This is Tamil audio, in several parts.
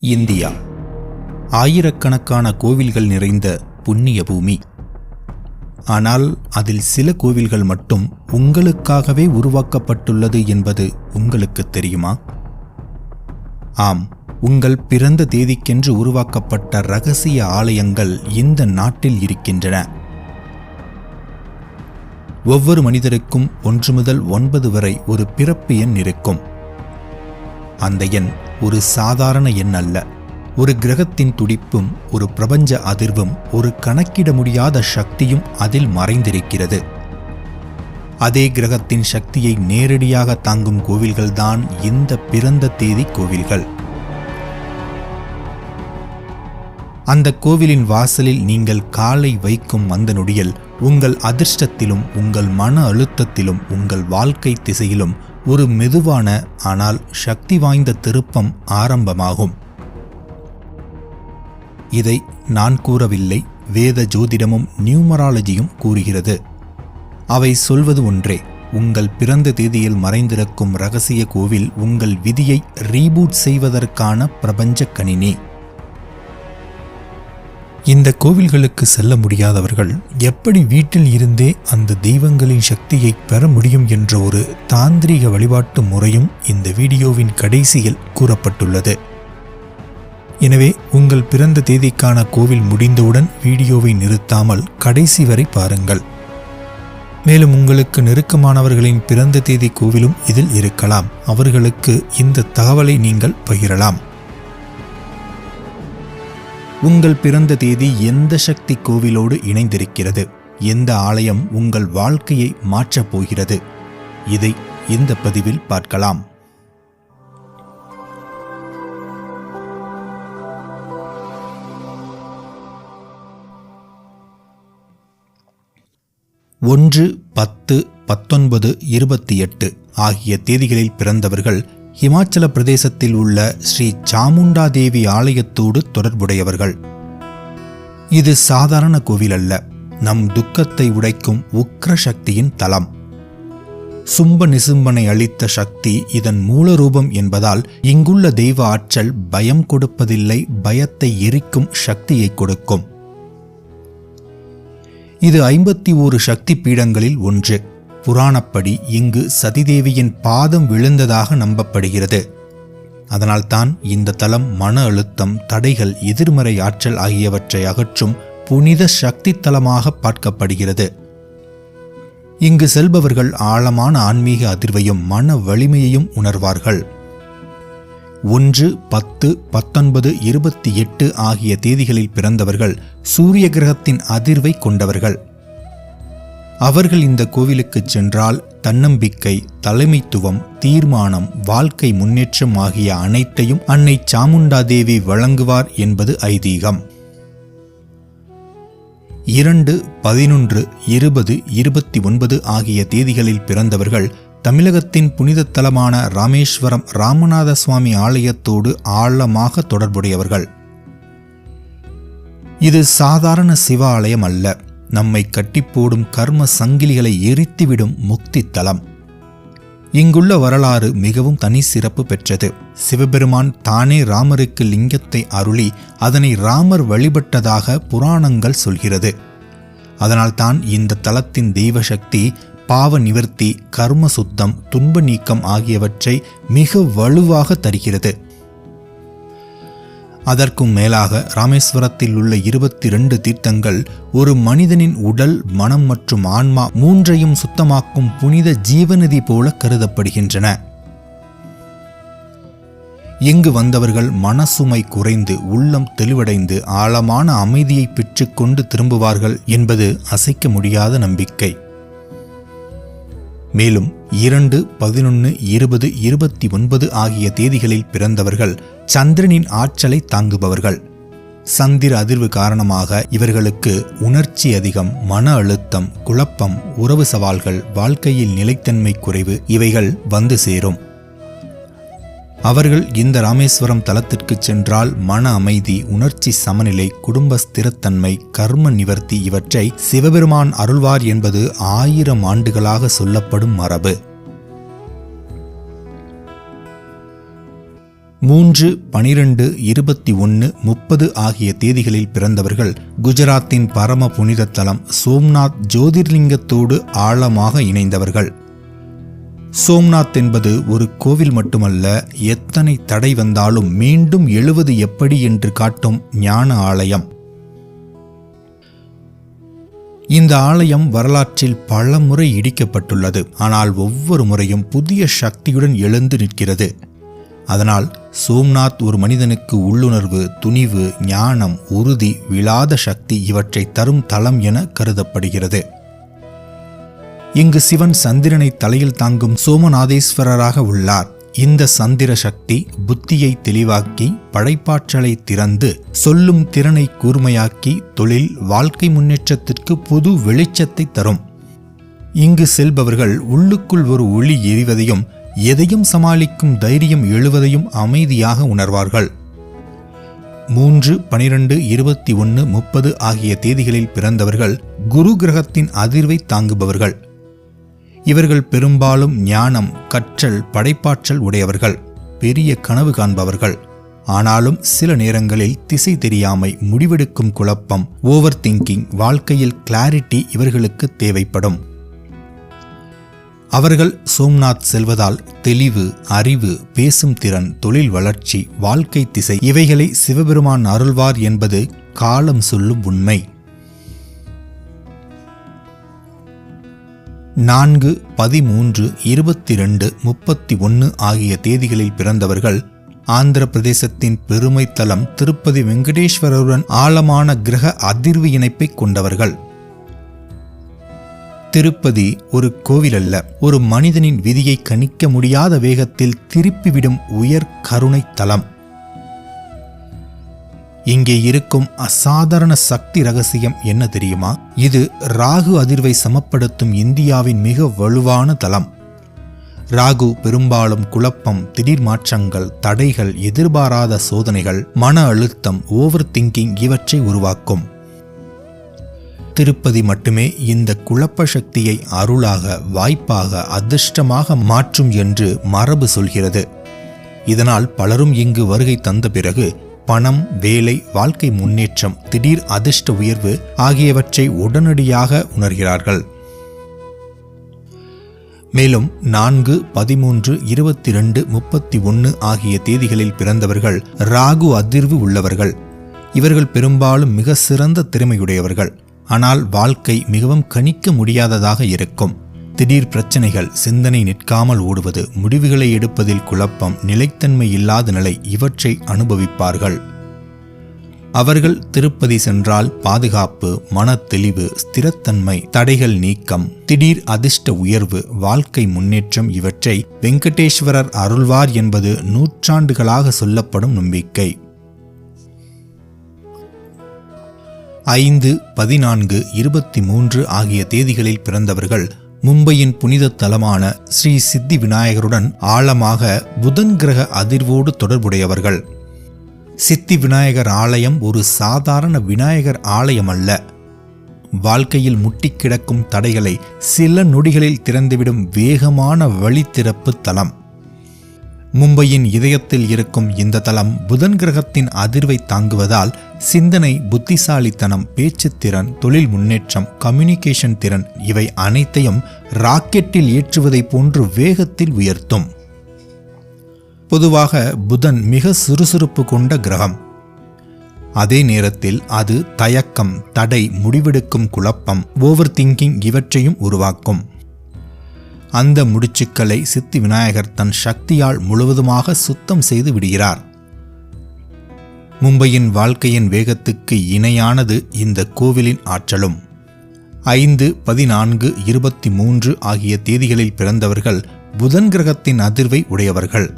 இந்தியா. ஆயிரக்கணக்கான கோவில்கள் நிறைந்த புண்ணிய பூமி. ஆனால் அதில் சில கோவில்கள் மட்டும் உங்களுக்காகவே உருவாக்கப்பட்டுள்ளது என்பது உங்களுக்கு தெரியுமா? ஆம் உங்கள் பிறந்த தேதிக்கென்று உருவாக்கப்பட்ட ரகசிய ஆலயங்கள் இந்த நாட்டில் இருக்கின்றன. ஒவ்வொரு மனிதருக்கும் ஒன்று முதல் ஒன்பது வரை ஒரு பிறப்பு எண் இருக்கும். அந்த எண் ஒரு சாதாரண எண் அல்ல. ஒரு கிரகத்தின் துடிப்பும் ஒரு பிரபஞ்ச அதிர்வும் ஒரு கணக்கிட முடியாத சக்தியும் அதில் மறைந்திருக்கிறது. அதே கிரகத்தின் சக்தியை நேரடியாக தாங்கும் கோவில்கள்தான் இந்த பிறந்த தேதி கோவில்கள். அந்த கோவிலின் வாசலில் நீங்கள் காலை வைக்கும் அந்த நொடியில் உங்கள் அதிர்ஷ்டத்திலும் உங்கள் மன அழுத்தத்திலும் உங்கள் வாழ்க்கை திசையிலும் ஒரு மெதுவான ஆனால் சக்தி வாய்ந்த திருப்பம் ஆரம்பமாகும். இதை நான் கூறவில்லை வேத ஜோதிடமும் நியூமராலஜியும் கூறுகிறது. அவை சொல்வது ஒன்றே உங்கள் பிறந்த தேதியில் மறைந்திருக்கும் ரகசிய கோவில் உங்கள் விதியை ரீபூட் செய்வதற்கான பிரபஞ்ச கணினி. இந்த கோவில்களுக்கு செல்ல முடியாதவர்கள் எப்படி வீட்டில் இருந்தே அந்த தெய்வங்களின் சக்தியை பெற முடியும் என்ற ஒரு தாந்திரிக வழிபாட்டு முறையும் இந்த வீடியோவின் கடைசியில் கூறப்பட்டுள்ளது. எனவே உங்கள் பிறந்த தேதிக்கான கோவில் முடிந்தவுடன் வீடியோவை நிறுத்தாமல் கடைசி வரை பாருங்கள். மேலும் உங்களுக்கு நெருக்கமானவர்களின் பிறந்த தேதி கோவிலும் இதில் இருக்கலாம். அவர்களுக்கு இந்த தகவலை நீங்கள் பகிரலாம். உங்கள் பிறந்த தேதி எந்த சக்தி கோவிலோடு இணைந்திருக்கிறது? எந்த ஆலயம் உங்கள் வாழ்க்கையை மாற்றப் போகிறது? இதை இந்த பதிவில் பார்க்கலாம். ஒன்று பத்து பத்தொன்பது இருபத்தி எட்டு ஆகிய தேதிகளில் பிறந்தவர்கள் இமாச்சல பிரதேசத்தில் உள்ள ஸ்ரீ சாமுண்டா தேவி ஆலயத்தோடு தொடர்புடையவர்கள். இது சாதாரண கோவில் அல்ல. நம் துக்கத்தை உடைக்கும் உக்ர சக்தியின் தலம் சும்ப நிசும்பனை அளித்த சக்தி இதன் மூலரூபம் என்பதால் இங்குள்ள தெய்வ ஆற்றல் பயம் கொடுப்பதில்லை பயத்தை எரிக்கும் சக்தியை கொடுக்கும். இது ஐம்பத்தி ஓரு சக்தி பீடங்களில் ஒன்று. புராணப்படி இங்கு சதிதேவியின் பாதம் விழுந்ததாக நம்பப்படுகிறது. அதனால்தான் இந்த தலம் மன அழுத்தம் தடைகள் எதிர்மறை ஆற்றல் ஆகியவற்றை அகற்றும் புனித சக்தி தலமாக பார்க்கப்படுகிறது. இங்கு செல்பவர்கள் ஆழமான ஆன்மீக அதிர்வையும் மன வலிமையையும் உணர்வார்கள். ஒன்று பத்து பத்தொன்பது இருபத்தி எட்டு ஆகிய தேதிகளில் பிறந்தவர்கள் சூரிய கிரகத்தின் அதிர்வை கொண்டவர்கள். அவர்கள் இந்த கோவிலுக்கு சென்றால் தன்னம்பிக்கை தலைமைத்துவம் தீர்மானம் வாழ்க்கை முன்னேற்றம் ஆகிய அனைத்தையும் அன்னை சாமுண்டா தேவி வழங்குவார் என்பது ஐதீகம். இரண்டு பதினொன்று இருபது இருபத்தி ஒன்பது ஆகிய தேதிகளில் பிறந்தவர்கள் தமிழகத்தின் புனித தலமான ராமேஸ்வரம் ராமநாத சுவாமி ஆலயத்தோடு ஆழமாக தொடர்புடையவர்கள். இது சாதாரண சிவ ஆலயம் அல்ல. நம்மை கட்டிப்போடும் கர்ம சங்கிலிகளை எரித்துவிடும் முக்தி தலம் இங்குள்ள வரலாறு மிகவும் தனி சிறப்பு பெற்றது. சிவபெருமான் தானே ராமருக்கு லிங்கத்தை அருளி அதனை ராமர் வழிபட்டதாக புராணங்கள் சொல்கிறது. அதனால்தான் இந்த தலத்தின் தெய்வ சக்தி பாவ நிவர்த்தி கர்ம சுத்தம் துன்ப நீக்கம் ஆகியவற்றை மிக வலுவாக தருகிறது. அதற்கும் மேலாக ராமேஸ்வரத்தில் உள்ள இருபத்தி ரெண்டு தீர்த்தங்கள் ஒரு மனிதனின் உடல் மனம் மற்றும் ஆன்மா மூன்றையும் சுத்தமாக்கும் புனித ஜீவநதி போல கருதப்படுகின்றன. இங்கு வந்தவர்கள் மனசுமை குறைந்து உள்ளம் தெளிவடைந்து ஆழமான அமைதியை பெற்றுக்கொண்டு திரும்புவார்கள் என்பது அசைக்க முடியாத நம்பிக்கை. மேலும் இரண்டு பதினொன்று இருபது இருபத்தி ஒன்பது ஆகிய தேதிகளில் பிறந்தவர்கள் சந்திரனின் ஆற்றலை தாங்குபவர்கள். சந்திர அதிர்வு காரணமாக இவர்களுக்கு உணர்ச்சி அதிகம் மன அழுத்தம் குழப்பம் உறவு சவால்கள் வாழ்க்கையில் நிலைத்தன்மை குறைவு இவைகள் வந்து சேரும். அவர்கள் இந்த ராமேஸ்வரம் தலத்திற்கு சென்றால் மன அமைதி உணர்ச்சி சமநிலை குடும்ப ஸ்திரத்தன்மை கர்ம நிவர்த்தி இவற்றை சிவபெருமான் அருள்வார் என்பது ஆயிரம் ஆண்டுகளாக சொல்லப்படும் மரபு. மூன்று பனிரெண்டு இருபத்தி ஒன்று முப்பது ஆகிய தேதிகளில் பிறந்தவர்கள் குஜராத்தின் பரம புனித தலம் சோம்நாத் ஜோதிர்லிங்கத்தோடு ஆழமாக இணைந்தவர்கள். சோம்நாத் என்பது ஒரு கோவில் மட்டுமல்ல எத்தனை தடை வந்தாலும் மீண்டும் எழுவது எப்படி என்று காட்டும் ஞான ஆலயம். இந்த ஆலயம் வரலாற்றில் பல முறை இடிக்கப்பட்டுள்ளது. ஆனால் ஒவ்வொரு முறையும் புதிய சக்தியுடன் எழுந்து நிற்கிறது. அதனால் சோம்நாத் ஒரு மனிதனுக்கு உள்ளுணர்வு துணிவு ஞானம் உறுதி விழாத சக்தி இவற்றை தரும் தளம் என கருதப்படுகிறது. இங்கு சிவன் சந்திரனை தலையில் தாங்கும் சோமநாதேஸ்வரராக உள்ளார். இந்த சந்திர சக்தி புத்தியை தெளிவாக்கி படைப்பாற்றலை திறந்து சொல்லும் திறனை கூர்மையாக்கி தொழில் வாழ்க்கை முன்னேற்றத்திற்கு புது வெளிச்சத்தை தரும். இங்கு செல்பவர்கள் உள்ளுக்குள் ஒரு ஒளி எரிவதையும் எதையும் சமாளிக்கும் தைரியம் எழுவதையும் அமைதியாக உணர்வார்கள். மூன்று பனிரெண்டு இருபத்தி ஒன்று முப்பது ஆகிய தேதிகளில் பிறந்தவர்கள் குரு கிரகத்தின் அதிர்வை தாங்குபவர்கள். இவர்கள் பெரும்பாலும் ஞானம் கற்றல் படைப்பாற்றல் உடையவர்கள் பெரிய கனவு காண்பவர்கள். ஆனாலும் சில நேரங்களில் திசை தெரியாமை முடிவெடுக்கும் குழப்பம் ஓவர் திங்கிங் வாழ்க்கையில் கிளாரிட்டி இவர்களுக்கு தேவைப்படும். அவர்கள் சோம்நாத் செல்வதால் தெளிவு அறிவு பேசும் திறன் தொழில் வளர்ச்சி வாழ்க்கை திசை இவைகளை சிவபெருமான் அருள்வார் என்பது காலம் சொல்லும் உண்மை. நான்கு பதிமூன்று இருபத்தி ரெண்டு முப்பத்தி ஒன்று ஆகிய தேதிகளில் பிறந்தவர்கள் ஆந்திர பிரதேசத்தின் பெருமை தலம் திருப்பதி வெங்கடேஸ்வரருடன் ஆழமான கிரக அதிர்வு இணைப்பை கொண்டவர்கள். திருப்பதி ஒரு கோவில் அல்ல ஒரு மனிதனின் விதியை கணிக்க முடியாத வேகத்தில் திருப்பிவிடும் உயர் கருணை தலம். இங்கே இருக்கும் அசாதாரண சக்தி ரகசியம் என்ன தெரியுமா? இது ராகு அதிர்வை சமப்படுத்தும் இந்தியாவின் மிக வலுவான தளம். ராகு பெரும்பாலும் குழப்பம் திடீர் மாற்றங்கள் தடைகள் எதிர்பாராத சோதனைகள் மன அழுத்தம் ஓவர் திங்கிங் இவற்றை உருவாக்கும். திருப்பதி மட்டுமே இந்த குழப்ப சக்தியை அருளாக வாய்ப்பாக அதிர்ஷ்டமாக மாற்றும் என்று மரபு சொல்கிறது. இதனால் பலரும் இங்கு வருகை தந்த பிறகு பணம் வேலை வாழ்க்கை முன்னேற்றம் திடீர் அதிர்ஷ்ட உயர்வு ஆகியவற்றை உடனடியாக உணர்கிறார்கள். மேலும் நான்கு பதிமூன்று இருபத்தி ரெண்டு முப்பத்தி ஒன்று ஆகிய தேதிகளில் பிறந்தவர்கள் ராகு அதிர்வு உள்ளவர்கள். இவர்கள் பெரும்பாலும் மிக சிறந்த திறமையுடையவர்கள். ஆனால் வாழ்க்கை மிகவும் கணிக்க முடியாததாக இருக்கும். திடீர் பிரச்சனைகள் சிந்தனை நிற்காமல் ஓடுவது முடிவுகளை எடுப்பதில் குழப்பம் நிலைத்தன்மை இல்லாத நிலை இவற்றை அனுபவிப்பார்கள். அவர்கள் திருப்பதி சென்றால் பாதுகாப்பு மன தெளிவு ஸ்திரத்தன்மை தடைகள் நீக்கம் திடீர் அதிர்ஷ்ட உயர்வு வாழ்க்கை முன்னேற்றம் இவற்றை வெங்கடேஸ்வரர் அருள்வார் என்பது நூற்றாண்டுகளாக சொல்லப்படும் நம்பிக்கை. ஐந்து பதினான்கு இருபத்தி மூன்று ஆகிய தேதிகளில் பிறந்தவர்கள் மும்பையின் புனித தலமான ஸ்ரீ சித்தி விநாயகருடன் ஆழமாக புதன் கிரக அதிர்வோடு தொடர்புடையவர்கள். சித்தி விநாயகர் ஆலயம் ஒரு சாதாரண விநாயகர் ஆலயம் அல்ல. வாழ்க்கையில் முட்டி கிடக்கும் தடைகளை சில நொடிகளில் திறந்துவிடும் வேகமான வழித்திறப்பு தலம். மும்பையின் இதயத்தில் இருக்கும் இந்த தலம் புதன் கிரகத்தின் அதிர்வை தாங்குவதால் சிந்தனை புத்திசாலித்தனம் பேச்சுத்திறன் தொழில் முன்னேற்றம் கம்யூனிகேஷன் திறன் இவை அனைத்தையும் ராக்கெட்டில் ஏற்றுவதைப் போன்று வேகத்தில் உயர்த்தும். பொதுவாக புதன் மிக சுறுசுறுப்பு கொண்ட கிரகம். அதே நேரத்தில் அது தயக்கம் தடை முடிவெடுக்கும் குழப்பம் ஓவர் திங்கிங் இவற்றையும் உருவாக்கும். அந்த முடிச்சுக்களை சித்தி விநாயகர் தன் சக்தியால் முழுவதுமாக சுத்தம் செய்து விடுகிறார். மும்பையின் வாழ்க்கையின் வேகத்துக்கு இணையானது இந்த கோவிலின் ஆற்றலும். ஐந்து பதினான்கு இருபத்தி மூன்று ஆகிய தேதிகளில் பிறந்தவர்கள் புதன் கிரகத்தின் அதிர்வை உடையவர்கள்.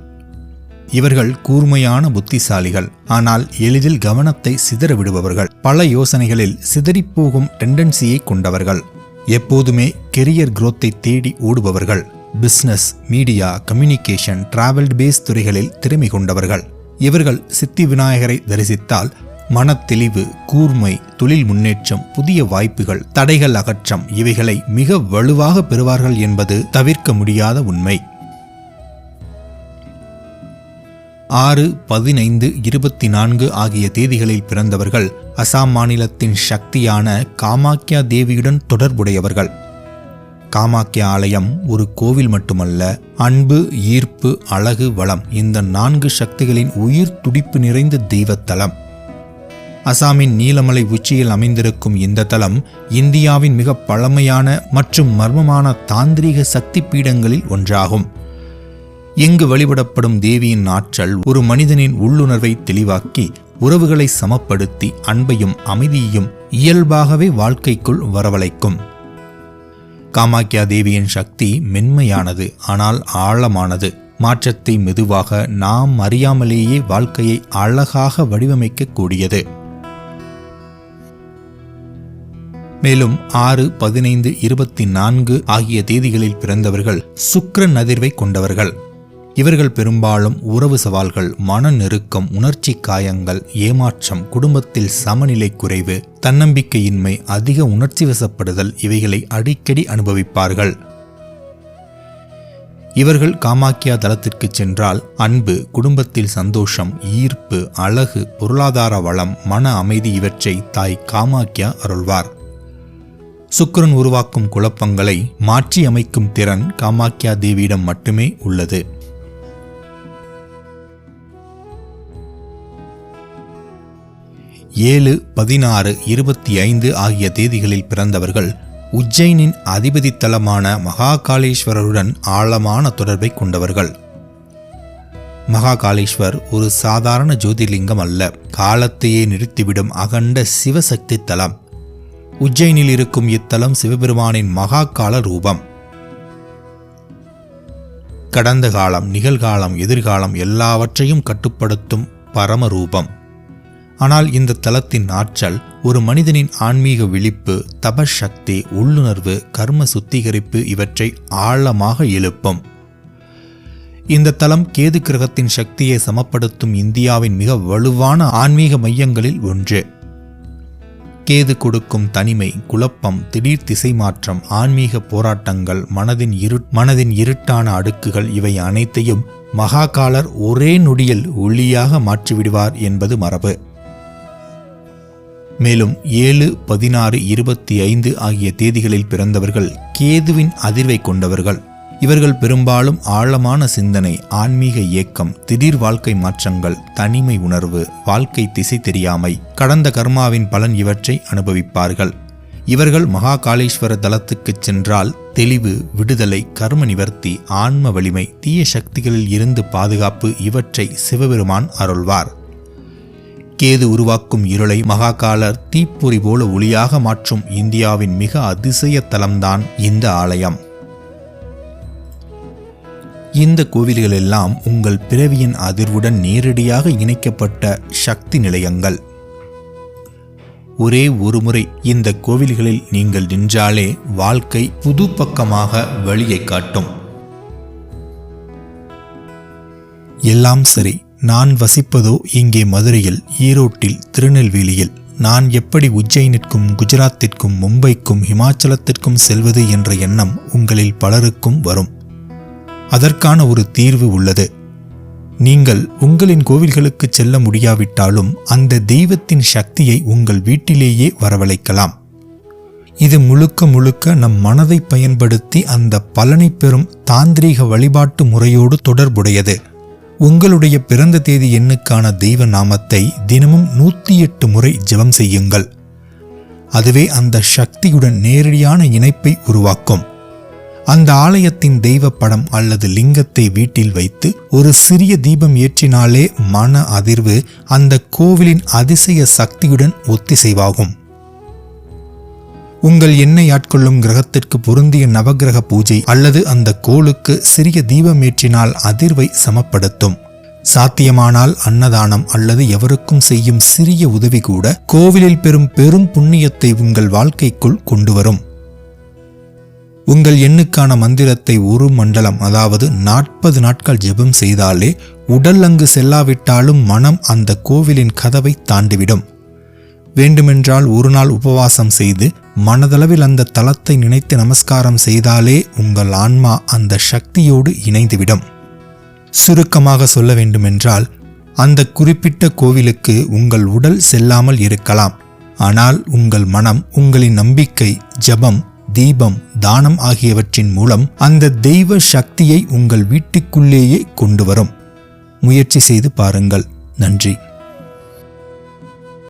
இவர்கள் கூர்மையான புத்திசாலிகள் ஆனால் எளிதில் கவனத்தை சிதற விடுபவர்கள். பல யோசனைகளில் சிதறிப்போகும் டெண்டன்சியை கொண்டவர்கள். எப்போதுமே கெரியர் குரோத்தை தேடி ஓடுபவர்கள் business media communication travel base துறைகளில் திறமை கொண்டவர்கள். இவர்கள் சித்தி விநாயகரை தரிசித்தால் மனத்தெளிவு கூர்மை தொழில் முன்னேற்றம் புதிய வாய்ப்புகள் தடைகள் அகற்றம் இவைகளை மிக வலுவாக பெறுவார்கள் என்பது தவிர்க்க முடியாத உண்மை. ஆறு பதினைந்து இருபத்தி நான்கு ஆகிய தேதிகளில் பிறந்தவர்கள் அசாம் மாநிலத்தின் சக்தியான காமாக்கியா தேவியுடன் தொடர்புடையவர்கள். காமாக்கியா ஆலயம் ஒரு கோவில் மட்டுமல்ல அன்பு ஈர்ப்பு அழகு வளம் இந்த நான்கு சக்திகளின் உயிர் துடிப்பு நிறைந்த தெய்வத்தலம். அசாமின் நீலமலை உச்சியில் அமைந்திருக்கும் இந்த தலம் இந்தியாவின் மிக பழமையான மற்றும் மர்மமான தாந்திரீக சக்தி பீடங்களில் ஒன்றாகும். இங்கு வழிபடப்படும் தேவியின் ஆற்றல் ஒரு மனிதனின் உள்ளுணர்வை தெளிவாக்கி உறவுகளை சமப்படுத்தி அன்பையும் அமைதியையும் இயல்பாகவே வாழ்க்கைக்குள் வரவழைக்கும். காமாக்கியா தேவியின் சக்தி மென்மையானது ஆனால் ஆழமானது. மாற்றத்தை மெதுவாக நாம் அறியாமலேயே வாழ்க்கையை அழகாக வடிவமைக்கக்கூடியது. மேலும் ஆறு பதினைந்து இருபத்தி நான்கு ஆகிய தேதிகளில் பிறந்தவர்கள் சுக்கரன் அதிர்வை கொண்டவர்கள். இவர்கள் பெரும்பாலும் உறவு சவால்கள் மன நெருக்கம் உணர்ச்சி காயங்கள் ஏமாற்றம் குடும்பத்தில் சமநிலை குறைவு தன்னம்பிக்கையின்மை அதிக உணர்ச்சி வசப்படுதல் இவைகளை அடிக்கடி அனுபவிப்பார்கள். இவர்கள் காமாக்கியா தளத்திற்கு சென்றால் அன்பு குடும்பத்தில் சந்தோஷம் ஈர்ப்பு அழகு பொருளாதார வளம் மன அமைதி இவற்றை தாய் காமாக்கியா அருள்வார். சுக்கிரன் உருவாக்கும் குழப்பங்களை மாற்றி அமைக்கும் திறன் காமாக்கியா தேவியிடம் மட்டுமே உள்ளது. ஏழு பதினாறு இருபத்தி ஐந்து ஆகிய தேதிகளில் பிறந்தவர்கள் உஜ்ஜைனின் அதிபதி தலமான மகாகாலேஸ்வரருடன் ஆழமான தொடர்பை கொண்டவர்கள். மகாகாலேஸ்வர் ஒரு சாதாரண ஜோதிர்லிங்கம் அல்ல. காலத்தையே நிறுத்திவிடும் அகண்ட சிவசக்தி தலம். உஜ்ஜைனில் இருக்கும் இத்தலம் சிவபெருமானின் மகாகால ரூபம். கடந்த காலம் நிகழ்காலம் எதிர்காலம் எல்லாவற்றையும் கட்டுப்படுத்தும் பரமரூபம். ஆனால் இந்த தலத்தின் ஆற்றல் ஒரு மனிதனின் ஆன்மீக விழிப்பு தபசக்தி உள்ளுணர்வு கர்ம சுத்திகரிப்பு இவற்றை ஆழமாக எழுப்பும். இந்த தலம் கேது கிரகத்தின் சக்தியை சமப்படுத்தும் இந்தியாவின் மிக வலுவான ஆன்மீக மையங்களில் ஒன்று. கேது கொடுக்கும் தனிமை குழப்பம் திடீர் திசை மாற்றம் ஆன்மீக போராட்டங்கள் மனதின் இரு மனதின் இருட்டான அடுக்குகள் இவை அனைத்தையும் மகாகாலர் ஒரே நொடியில் ஒளியாக மாற்றிவிடுவார் என்பது மரபு. மேலும் ஏழு பதினாறு இருபத்தி ஐந்து ஆகிய தேதிகளில் பிறந்தவர்கள் கேதுவின் அதிர்வை கொண்டவர்கள். இவர்கள் பெரும்பாலும் ஆழமான சிந்தனை ஆன்மீக இயக்கம் திடீர் வாழ்க்கை மாற்றங்கள் தனிமை உணர்வு வாழ்க்கை திசை தெரியாமை கடந்த கர்மாவின் பலன் இவற்றை அனுபவிப்பார்கள். இவர்கள் மகாகாளேஸ்வர தலத்துக்குச் சென்றால் தெளிவு விடுதலை கர்ம நிவர்த்தி ஆன்ம வலிமை தீய சக்திகளில் இருந்து பாதுகாப்பு இவற்றை சிவபெருமான் அருள்வார். கேது உருவாக்கும் இருளை மகாகாலர் தீப்பொறி போல ஒளியாக மாற்றும் இந்தியாவின் மிக அதிசய தலம்தான் இந்த ஆலயம். இந்த கோவில்கள் எல்லாம் உங்கள் பிறவியின் அதிர்வுடன் நேரடியாக இணைக்கப்பட்ட சக்தி நிலையங்கள். ஒரே ஒருமுறை இந்த கோவில்களில் நீங்கள் நின்றாலே வாழ்க்கை புது பக்கமாக வழியை காட்டும். எல்லாம் சரி நான் வசிப்பதோ இங்கே மதுரையில் ஈரோட்டில் திருநெல்வேலியில். நான் எப்படி உஜ்ஜைனிற்கும் குஜராத்திற்கும் மும்பைக்கும் ஹிமாச்சலத்திற்கும் செல்வது என்ற எண்ணம் உங்களில் பலருக்கும் வரும். அதற்கான ஒரு தீர்வு உள்ளது. நீங்கள் உங்களின் கோவில்களுக்கு செல்ல முடியாவிட்டாலும் அந்த தெய்வத்தின் சக்தியை உங்கள் வீட்டிலேயே வரவழைக்கலாம். இது முழுக்க முழுக்க நம் மனதை பயன்படுத்தி அந்த பலனை பெறும் தாந்திரீக வழிபாட்டு முறையோடு தொடர்புடையது. உங்களுடைய பிறந்த தேதி எண்ணுக்கான தெய்வ நாமத்தை தினமும் நூற்றி எட்டு முறை ஜெபம் செய்யுங்கள். அதுவே அந்த சக்தியுடன் நேரடியான இணைப்பை உருவாக்கும். அந்த ஆலயத்தின் தெய்வ படம் அல்லது லிங்கத்தை வீட்டில் வைத்து ஒரு சிறிய தீபம் ஏற்றினாலே மன அதிர்வு அந்த கோவிலின் அதிசய சக்தியுடன் ஒத்திசைவாகும். உங்கள் எண்ணெய் ஆட்கொள்ளும் கிரகத்திற்கு பொருந்திய நவகிரக பூஜை அல்லது அந்த கோளுக்கு சிறிய தீபமேற்றினால் அதிர்வை சமப்படுத்தும். சாத்தியமானால் அன்னதானம் அல்லது எவருக்கும் செய்யும் சிறிய உதவி கூட கோவிலில் பெறும் பெரும் புண்ணியத்தை உங்கள் வாழ்க்கைக்குள் கொண்டு வரும் உங்கள் எண்ணுக்கான மந்திரத்தை ஒரு மண்டலம் அதாவது நாற்பது நாட்கள் ஜெபம் செய்தாலே உடல் அங்கு செல்லாவிட்டாலும் மனம் அந்த கோவிலின் கதவை தாண்டிவிடும். வேண்டுமென்றால் ஒரு நாள் உபவாசம் செய்து மனதளவில் அந்த தலத்தை நினைத்து நமஸ்காரம் செய்தாலே உங்கள் ஆன்மா அந்த சக்தியோடு இணைந்துவிடும். சுருக்கமாக சொல்ல வேண்டுமென்றால் அந்த குறிப்பிட்ட கோவிலுக்கு உங்கள் உடல் செல்லாமல் இருக்கலாம். ஆனால் உங்கள் மனம் உங்களின் நம்பிக்கை ஜபம் தீபம் தானம் ஆகியவற்றின் மூலம் அந்த தெய்வ சக்தியை உங்கள் வீட்டுக்குள்ளேயே கொண்டு வரும். முயற்சி செய்து பாருங்கள். நன்றி.